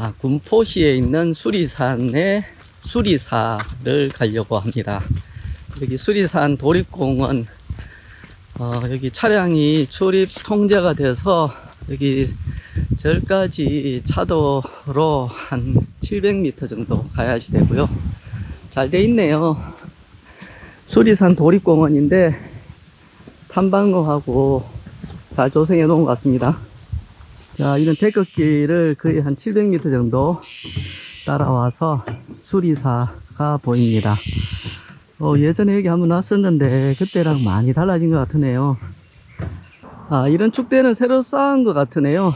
아, 군포시에 있는 수리산의 수리사를 가려고 합니다. 여기 수리산 도립공원, 어, 여기 차량이 출입 통제가 돼서 여기 절까지 차도로 한 700m 정도 가야지 되고요. 잘 돼 있네요. 수리산 도립공원인데 탐방로하고 잘 조성해 놓은 것 같습니다. 자, 이런 데크길을 거의 한 700m 정도 따라와서 수리사가 보입니다. 어, 예전에 여기 한번 왔었는데 그때랑 많이 달라진 것 같으네요. 아, 이런 축대는 새로 쌓은 것 같으네요.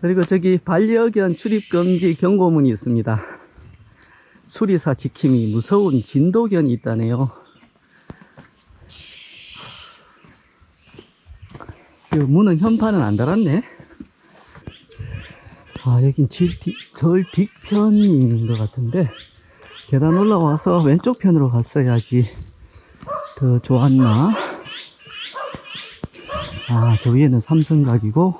그리고 저기 반려견 출입금지 경고문이 있습니다. 수리사 지킴이 무서운 진도견이 있다네요. 이 문은 현판은 안 달았네. 아, 여긴 절 뒤편인 것 같은데, 계단 올라와서 왼쪽 편으로 갔어야지 더 좋았나? 아, 저 위에는 삼성각이고,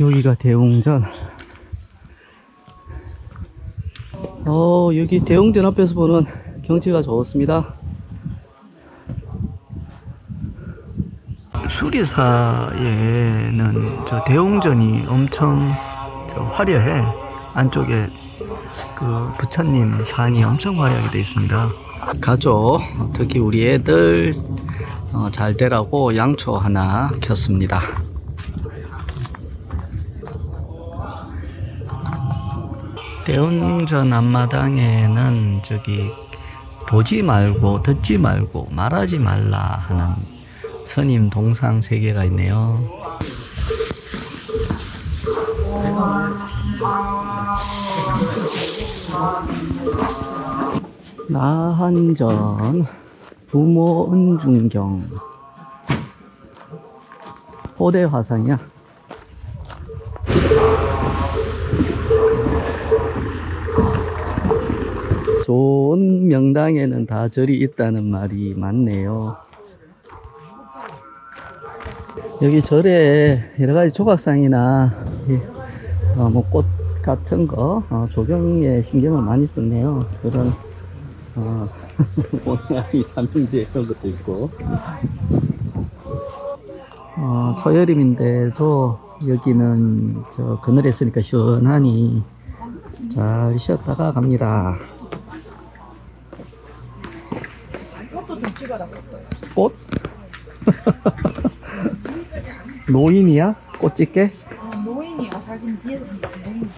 여기가 대웅전. 어, 여기 대웅전 앞에서 보는 경치가 좋습니다. 수리사에는 저 대웅전이 엄청 저 화려해. 안쪽에 그 부처님 상이 엄청 화려하게 되어 있습니다. 가족, 특히 우리 애들 어, 잘 되라고 양초 하나 켰습니다. 대웅전 앞마당에는 저기 보지 말고 듣지 말고 말하지 말라 하는 스님 동상 세 개가 있네요. 나한전 부모 은중경 호대 화상이야. 좋은 명당에는 다 절이 있다는 말이 맞네요. 여기 절에 여러 가지 조각상이나 어, 뭐꽃 같은 거 어, 조경에 신경을 많이 썼네요. 그런 어, 모나미 삼형제 이런 것도 있고 어, 초여름인데도 여기는 저 그늘에 있으니까 시원하니 잘 쉬었다가 갑니다. 꽃? 노인이가 자기 뒤에서 노인.